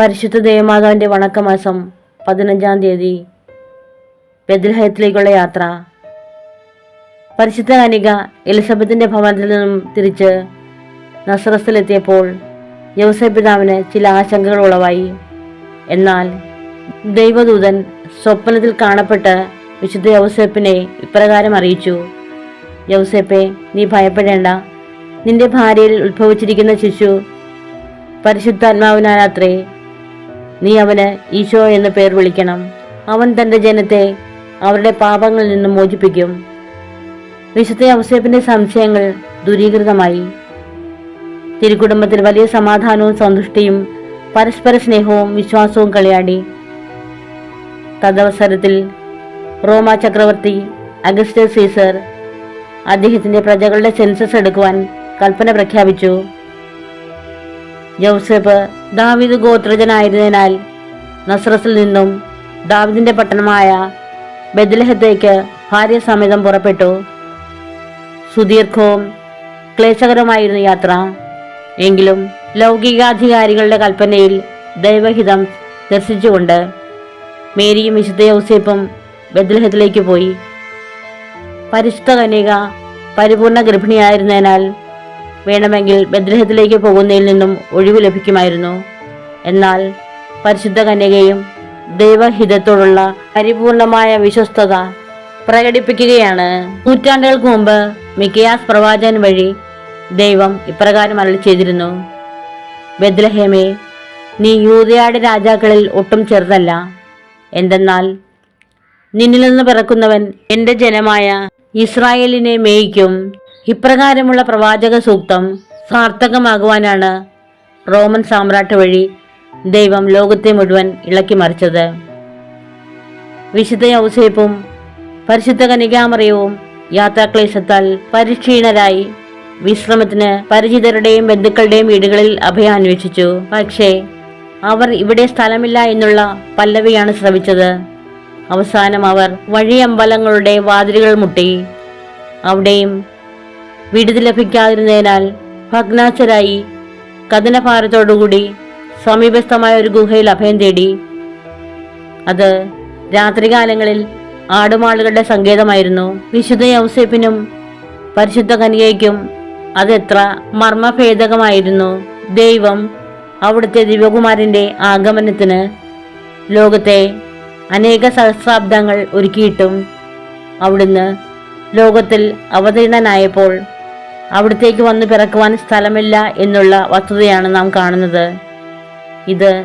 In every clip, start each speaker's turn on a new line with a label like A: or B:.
A: പരിശുദ്ധ ദേവമാതാവിന്റെ വണക്കമാസം പതിനഞ്ചാം തീയതി ബദ്രഹയത്തിലേക്കുള്ള യാത്ര. പരിശുദ്ധ കനിക എലിസബത്തിന്റെ ഭവനത്തിൽ നിന്നും തിരിച്ച് നസ്രസിലെത്തിയപ്പോൾ യവസ പിതാവിന് ചില ആശങ്കകൾ ഉളവായി. എന്നാൽ ദൈവദൂതൻ സ്വപ്നത്തിൽ കാണപ്പെട്ട് വിശുദ്ധ ജോസഫിനെ ഇപ്രകാരം അറിയിച്ചു. യൗസേപ്പെ നീ ഭയപ്പെടേണ്ട. നിന്റെ ഭാര്യയിൽ ഉത്ഭവിച്ചിരിക്കുന്ന ശിശു പരിശുദ്ധാത്മാവിനാലാത്രേ. നീ അവന് ഈശോ എന്ന പേർ വിളിക്കണം. അവൻ തന്റെ ജനത്തെ അവരുടെ പാപങ്ങളിൽ നിന്ന് മോചിപ്പിക്കും. വിശുദ്ധ യൗസേപ്പിന്റെ സംശയങ്ങൾ ദുരീകൃതമായി. തിരുക്കുടുംബത്തിൽ വലിയ സമാധാനവും സന്തുഷ്ടിയും പരസ്പര സ്നേഹവും വിശ്വാസവും കളിയാടി. തദവസരത്തിൽ റോമ ചക്രവർത്തി അഗസ്റ്റസ് സീസർ അദ്ദേഹത്തിന്റെ പ്രജകളുടെ സെൻസസ് എടുക്കുവാൻ കൽപ്പന പ്രഖ്യാപിച്ചു. ജോസഫ് ദാവിദ് ഗോത്രജനായിരുന്നതിനാൽ നസ്രസിൽ നിന്നും ദാവിദിന്റെ പട്ടണമായ ബദലഹത്തേക്ക് ഭാര്യ സമേതം പുറപ്പെട്ടു. സുദീർഘവും ക്ലേശകരമായിരുന്നു യാത്ര. എങ്കിലും ലൗകികാധികാരികളുടെ കൽപ്പനയിൽ ദൈവഹിതം ദർശിച്ചുകൊണ്ട് മേരിയും വിശുദ്ധ യൗസേപ്പും ബദലഹത്തിലേക്ക് പോയി. പരിശുദ്ധ കന്യക പരിപൂർണ ഗർഭിണിയായിരുന്നതിനാൽ വേണമെങ്കിൽ ബദ്രഹത്തിലേക്ക് പോകുന്നതിൽ നിന്നും ഒഴിവ് ലഭിക്കുമായിരുന്നു. എന്നാൽ പരിശുദ്ധ കന്യകയും ദൈവഹിതത്തോടുള്ള പരിപൂർണമായ വിശ്വസ്തത പ്രകടിപ്പിക്കുകയാണ്. നൂറ്റാണ്ടുകൾക്ക് മുമ്പ് മിക്കയാസ് പ്രവാചകൻ വഴി ദൈവം ഇപ്രകാരം അരളി ചെയ്തിരുന്നു. ബദ്ലഹേമേ നീ യൂതയാട് രാജാക്കളിൽ ഒട്ടും ചെറുതല്ല. എന്തെന്നാൽ നിന്നിൽ നിന്ന് പിറക്കുന്നവൻ എന്റെ ജനമായ ഇസ്രായേലിനെ മേയിക്കും. ഇപ്രകാരമുള്ള പ്രവാചക സൂക്തം സാർത്ഥകമാകുവാനാണ് റോമൻ സാമ്രാട്ട് വഴി ദൈവം ലോകത്തെ മുഴുവൻ ഇളക്കി മറിച്ചത്. വിശുദ്ധ ഔസേപ്പും പരിശുദ്ധ കനികാമറിയവും യാത്രാക്ലേശത്താൽ പരിക്ഷീണരായി വിശ്രമത്തിന് പരിചിതരുടെയും ബന്ധുക്കളുടെയും വീടുകളിൽ അഭയം അന്വേഷിച്ചു. പക്ഷേ അവർ ഇവിടെ സ്ഥലമില്ല എന്നുള്ള പല്ലവിയാണ് ശ്രവിച്ചത്. അവസാനം അവർ വഴിയമ്പലങ്ങളുടെ വാതിലുകൾ മുട്ടി. അവിടെയും വിടുതി ലഭിക്കാതിരുന്നതിനാൽ ഭഗ്നാച്ചരായി കഥനഭാരത്തോടുകൂടി സമീപസ്ഥമായ ഒരു ഗുഹയിൽ അഭയം തേടി. അത് രാത്രികാലങ്ങളിൽ ആടുമാളുകളുടെ സങ്കേതമായിരുന്നു. വിശുദ്ധ യൗസേപ്പിനും പരിശുദ്ധ കനികയ്ക്കും അതെത്ര മർമ്മഭേദകമായിരുന്നു. ദൈവം അവിടുത്തെ ദിവ്യകുമാരന്റെ ആഗമനത്തിന് ലോകത്തെ അനേക സഹസ്രാബ്ദങ്ങൾ ഒരുക്കിയിട്ടും അവിടുന്ന് ലോകത്തിൽ അവതീർണനായപ്പോൾ അവിടത്തേക്ക് വന്ന് പിറക്കുവാൻ സ്ഥലമില്ല എന്നുള്ള വസ്തുതയാണ് നാം കാണുന്നത്. ഇത്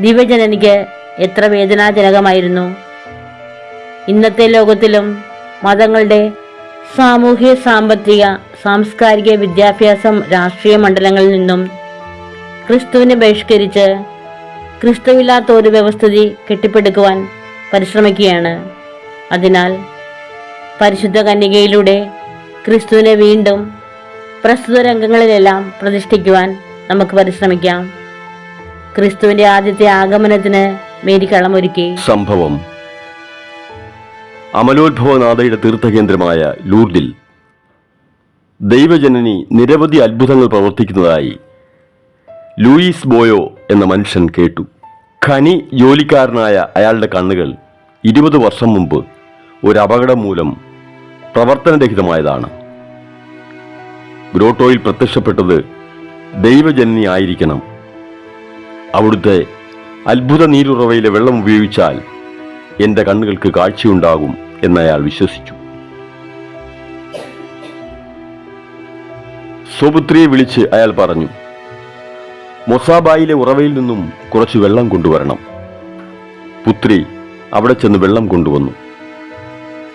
A: ദിവ്യജനനിക്ക് എത്ര വേദനാജനകമായിരുന്നു. ഇന്നത്തെ ലോകത്തിലും മതങ്ങളുടെ സാമൂഹ്യ സാമ്പത്തിക സാംസ്കാരിക വിദ്യാഭ്യാസം രാഷ്ട്രീയ മണ്ഡലങ്ങളിൽ നിന്നും ക്രിസ്തുവിനെ ബഹിഷ്കരിച്ച് ക്രിസ്തുവില്ലാത്ത ഒരു വ്യവസ്ഥിതി കെട്ടിപ്പടുക്കുവാൻ പരിശ്രമിക്കുകയാണ്. അതിനാൽ പരിശുദ്ധ കന്യകയിലൂടെ ക്രിസ്തുവിനെ വീണ്ടും പ്രസ്തുത രംഗങ്ങളിലെല്ലാം പ്രതിഷ്ഠിക്കുവാൻ നമുക്ക് പരിശ്രമിക്കാം. ക്രിസ്തുവിന്റെ ആദ്യത്തെ ആഗമനത്തിന് മേരി കളമൊരുക്കി
B: സംഭവം. അമലോത്ഭവനാഥയുടെ തീർത്ഥകേന്ദ്രമായ ലൂർദിൽ ദൈവജനനി നിരവധി അത്ഭുതങ്ങൾ പ്രവർത്തിക്കുന്നതായി ലൂയിസ് ബോയോ എന്ന മനുഷ്യൻ കേട്ടു. ഖനി ജോലിക്കാരനായ അയാളുടെ കണ്ണുകൾ ഇരുപത് വർഷം മുമ്പ് ഒരു അപകടം മൂലം പ്രവർത്തനരഹിതമായതാണ്. ഗ്രോട്ടോയിൽ പ്രത്യക്ഷപ്പെട്ടത് ദൈവജനനി ആയിരിക്കണം. അവിടുത്തെ അത്ഭുത നീരുറവയിലെ വെള്ളം ഉപയോഗിച്ചാൽ എന്റെ കണ്ണുകൾക്ക് കാഴ്ചയുണ്ടാകും എന്നയാൾ വിശ്വസിച്ചു. സ്വപുത്രിയെ വിളിച്ച് അയാൾ പറഞ്ഞു മൊസാബായിലെ ഉറവയിൽ നിന്നും കുറച്ച് വെള്ളം കൊണ്ടുവരണം. പുത്രി അവിടെ ചെന്ന് വെള്ളം കൊണ്ടുവന്നു.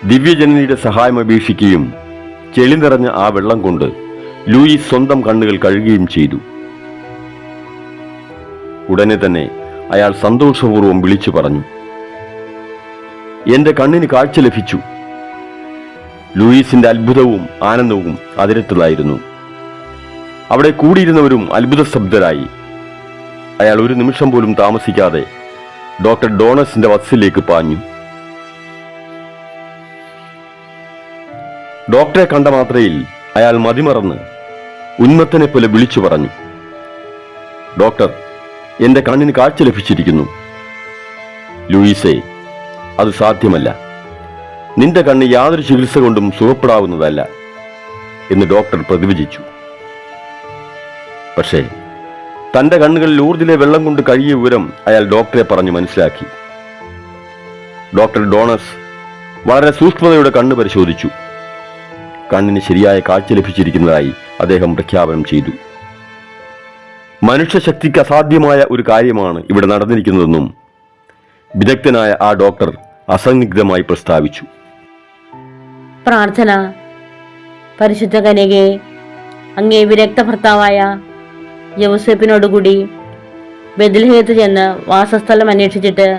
B: ദിവ്യജനനിയുടെ സഹായം അപേക്ഷിക്കുകയും ചെളി നിറഞ്ഞ ആ വെള്ളം കൊണ്ട് ലൂയിസ് സ്വന്തം കണ്ണുകൾ കഴുകുകയും ചെയ്തു. ഉടനെ തന്നെ അയാൾ സന്തോഷപൂർവം വിളിച്ചു പറഞ്ഞു എന്റെ കണ്ണിന് കാഴ്ച ലഭിച്ചു. ലൂയിസിന്റെ അത്ഭുതവും ആനന്ദവും അതിരത്തിലായിരുന്നു. അവിടെ കൂടിയിരുന്നവരും അത്ഭുത ശബ്ദരായി അയാൾ ഒരു നിമിഷം പോലും താമസിക്കാതെ ഡോക്ടർ ഡോണസിന്റെ വത്സിലേക്ക് പാഞ്ഞു. ഡോക്ടറെ കണ്ട മാത്രയിൽ അയാൾ മതിമറന്ന് ഉന്മത്തനെ പോലെ വിളിച്ചു പറഞ്ഞു. ഡോക്ടർ എന്റെ കണ്ണിന് കാഴ്ച ലഭിച്ചിരിക്കുന്നു. ലൂയിസേ അത് സാധ്യമല്ല. നിന്റെ കണ്ണ് യാതൊരു ചികിത്സ കൊണ്ടും സുഖപ്പെടാവുന്നതല്ല എന്ന് ഡോക്ടർ പ്രതിവചിച്ചു പക്ഷേ തന്റെ കണ്ണുകളിൽ ഊർജിലെ വെള്ളം കൊണ്ട് കഴിയ വിവരം അയാൾ ഡോക്ടറെ പറഞ്ഞു മനസ്സിലാക്കി. ഡോക്ടർ ഡോണസ് വളരെ സൂക്ഷ്മതയോടെ കണ്ണ് പരിശോധിച്ചു. കണ്ണിന് ശരിയായ കാഴ്ച ലഭിച്ചിരിക്കുന്നതായി അദ്ദേഹം പ്രഖ്യാപനം ചെയ്തു. മനുഷ്യശക്തിക്ക് അസാധ്യമായ ഒരു കാര്യമാണ് ഇവിടെ നടന്നിരിക്കുന്നതെന്നും വിദഗ്ധനായ ആ ഡോക്ടർ അസന്നിഗ്ധമായി പ്രസ്താവിച്ചു.
A: പ്രാർത്ഥന. പരിശുദ്ധ കനകെ അങ്ങേ വിരക്ത ഭർത്താവായ യൗസേപ്പിനോടുകൂടി ബദൽഹേത്ത് ചെന്ന് വാസസ്ഥലം അന്വേഷിച്ചിട്ട്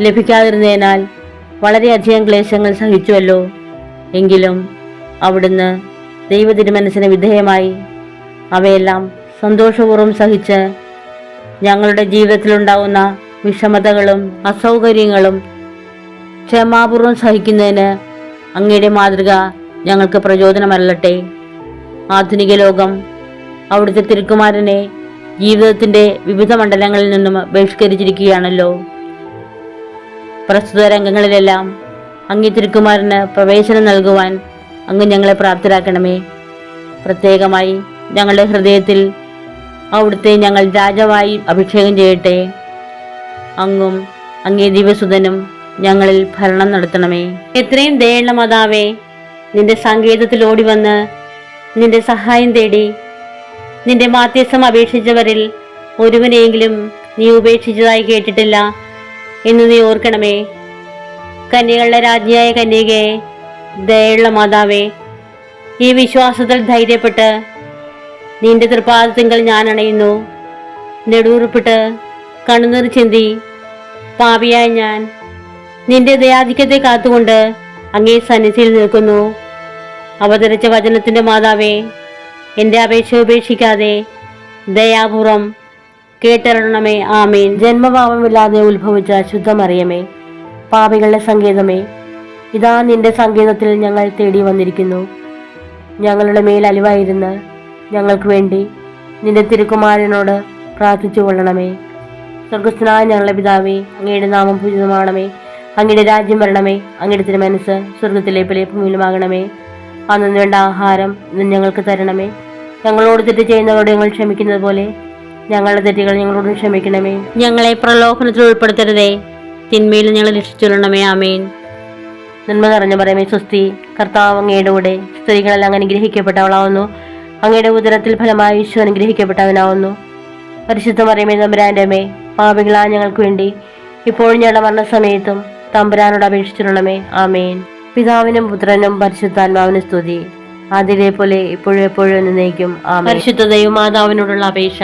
A: ലഭിക്കാതിരുന്നതിനാൽ വളരെയധികം ക്ലേശങ്ങൾ സഹിച്ചുവല്ലോ. എങ്കിലും അവിടുന്ന് ദൈവ തിരുമനസ്സിന് വിധേയമായി അവയെല്ലാം സന്തോഷപൂർവം സഹിച്ച് ഞങ്ങളുടെ ജീവിതത്തിലുണ്ടാവുന്ന വിഷമതകളും അസൗകര്യങ്ങളും ക്ഷമാപൂർവം സഹിക്കുന്നതിന് അങ്ങയുടെ മാതൃക ഞങ്ങൾക്ക് പ്രചോദനമല്ലട്ടെ. ആധുനിക ലോകം അവിടുത്തെ തിരുക്കുമാരനെ ജീവിതത്തിന്റെ വിവിധ മണ്ഡലങ്ങളിൽ നിന്നും ബഹിഷ്കരിച്ചിരിക്കുകയാണല്ലോ. പ്രസ്തുത രംഗങ്ങളിലെല്ലാം അങ്ങ് തിരുക്കുമാരന് പ്രവേശനം നൽകുവാൻ അങ്ങ് ഞങ്ങളെ പ്രാപ്തരാക്കണമേ. പ്രത്യേകമായി ഞങ്ങളുടെ ഹൃദയത്തിൽ അവിടുത്തെ ഞങ്ങൾ രാജാവായി അഭിഷേകം ചെയ്യട്ടെ. അങ്ങും അങ്ങേ ദിവസുതനും ഞങ്ങളിൽ ഭരണം നടത്തണമേ. എത്രയും ദയുള്ള മാതാവേ നിന്റെ സങ്കേതത്തിൽ ഓടി വന്ന് നിന്റെ സഹായം തേടി നിന്റെ മാധ്യസ്ഥം അപേക്ഷിച്ചവരിൽ ഒരുവനെയെങ്കിലും നീ ഉപേക്ഷിച്ചതായി കേട്ടിട്ടില്ല എന്ന് നീ ഓർക്കണമേ. കന്യകളുടെ രാജ്ഞിയായ കന്യകയെ ദയുള്ള മാതാവേ ഈ വിശ്വാസത്തിൽ ധൈര്യപ്പെട്ട് നിന്റെ തൃപ്പാദത്തിങ്കൽ ഞാൻ അണയുന്നു നെടുവുറുപ്പിട്ട് കണ്ണുനീർ ചിന്തി പാപിയായ ഞാൻ നിന്റെ ദയാധിക്യത്തെ കാത്തുകൊണ്ട് അങ്ങേ സന്നിധിയിൽ നിൽക്കുന്നു. അവതരിച്ച വചനത്തിന്റെ മാതാവേ എന്റെ അപേക്ഷ ഉപേക്ഷിക്കാതെ ദയാപൂർവം കേട്ടരണമേ ആമേൻ. ജന്മഭാവമില്ലാതെ ഉത്ഭവിച്ച ശുദ്ധമറിയമേ പാപികളുടെ സങ്കേതമേ ഇതാ നിന്റെ സങ്കേതത്തിൽ ഞങ്ങൾ തേടി വന്നിരിക്കുന്നു. ഞങ്ങളുടെ മേൽ അലിവായിരുന്ന് ഞങ്ങൾക്ക് വേണ്ടി നിന്റെ തിരുക്കുമാരനോട് പ്രാർത്ഥിച്ചു കൊള്ളണമേ. സ്വർഗസ്ഥനായ ഞങ്ങളുടെ പിതാവേ അങ്ങയുടെ നാമം പൂജിതമാണമേ അങ്ങയുടെ രാജ്യം വരണമേ. അങ്ങയുടെ തിരുമനസ് സ്വർഗത്തിലെ പോലെ ഭൂമിയിലുമാകണമേ അന്നു വേണ്ട ആഹാരം ഞങ്ങൾക്ക് തരണമേ. ഞങ്ങളോട് തെറ്റ് ചെയ്യുന്നവരോട് ഞങ്ങൾ ക്ഷമിക്കുന്നത് പോലെ ഞങ്ങളുടെ തെറ്റുകൾ ഞങ്ങളോട് ക്ഷമിക്കണമേ. ഞങ്ങളെ പ്രലോഭനത്തിൽ ഉൾപ്പെടുത്തരുതേ. തിന്മയിൽ ഞങ്ങൾ രക്ഷിച്ചുകൊള്ളണമേ. ആമേൻ. നന്മ നിറഞ്ഞ പറയുമേ സ്വസ്തി കർത്താവ് അങ്ങയുടെ കൂടെ സ്ത്രീകളെല്ലാം അനുഗ്രഹിക്കപ്പെട്ടവളാവുന്നു. അങ്ങയുടെ ഉദരത്തിൽ ഫലമായി ഈശോ അനുഗ്രഹിക്കപ്പെട്ടവനാവുന്നു. പരിശുദ്ധ മറിയമേ തമ്പുരാന്റെ അമ്മേ പാപികളാ ഞങ്ങൾക്ക് വേണ്ടി ഇപ്പോഴും ഞങ്ങളുടെ മരണസമയത്തും തമ്പുരാനോട് അപേക്ഷിച്ചിരണമേ ആമേൻ. പിതാവിനും പുത്രനും പരിശുദ്ധാത്മാവിനും സ്തുതി. ആദ്യത്തെ പോലെ ഇപ്പോഴും എപ്പോഴും ആമേൻ. പരിശുദ്ധ ദൈവമാതാവിനോടുള്ള അപേക്ഷ.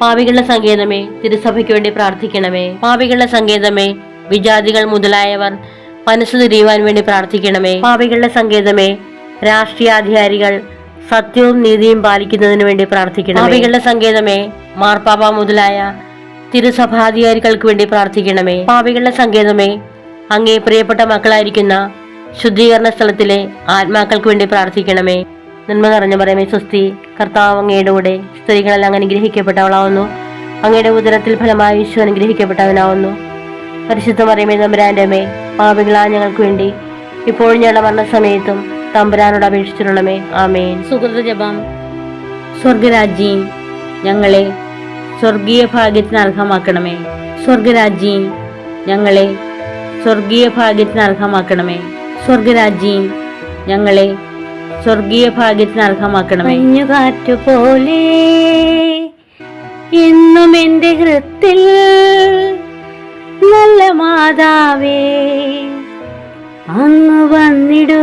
A: പാപികളുടെ സങ്കേതമേ തിരുസഭയ്ക്ക് വേണ്ടി പ്രാർത്ഥിക്കണമേ. പാപികളുടെ സങ്കേതമേ വിജാതികൾ മുതലായവർ മനസ്സ് തിരിയുവാൻ വേണ്ടി പ്രാർത്ഥിക്കണമേ. പാപികളുടെ സങ്കേതമേ രാഷ്ട്രീയാധികാരികൾ സത്യവും നീതിയും പാലിക്കുന്നതിന് വേണ്ടി പ്രാർത്ഥിക്കണം പാപികളുടെ സങ്കേതമേ മാർപ്പാപ്പ മുതലായ തിരുസഭാധികാരികൾക്ക് വേണ്ടി പ്രാർത്ഥിക്കണമേ. പാപികളുടെ സങ്കേതമേ അങ്ങേ പ്രിയപ്പെട്ട മക്കളായിരിക്കുന്ന ശുദ്ധീകരണ സ്ഥലത്തിലെ ആത്മാക്കൾക്ക് വേണ്ടി പ്രാർത്ഥിക്കണമേ. നന്മ നിറഞ്ഞ പറയമേ സ്വസ്തി കർത്താവ് അങ്ങയുടെ കൂടെ സ്ത്രീകളെല്ലാം അനുഗ്രഹിക്കപ്പെട്ടവളാവുന്നു. അങ്ങയുടെ ഉദരത്തിൽ ഫലമായി വിശ്വ അനുഗ്രഹിക്കപ്പെട്ടവനാവുന്നു. പരിശുദ്ധ മറിയമേ നമ്പരാന്റെമേ പാപികളാ ഞങ്ങൾക്ക് വേണ്ടി ഇപ്പോഴും ഞങ്ങളുടെ മരണസമയത്തും തമ്പുരാനോട് അപേക്ഷിച്ചിരണമേ ആമേൻ. സുഹൃത ജപം. സ്വർഗരാജ്യം ഞങ്ങളെ സ്വർഗീയ ഭാഗ്യത്തിന് അർഹമാക്കണമേ. സ്വർഗരാജ്യം ഞങ്ങളെ സ്വർഗീയ ഭാഗ്യത്തിന് അർഹമാക്കണമേ. സ്വർഗരാജ്യം ഞങ്ങളെ സ്വർഗീയ ഭാഗ്യത്തിന് അർഹമാക്കണമേ. കാറ്റു പോലെ എന്നും എന്റെ ഹൃത്തിൽ നല്ല മാതാവേ അങ്ങ് വന്നിടൂ.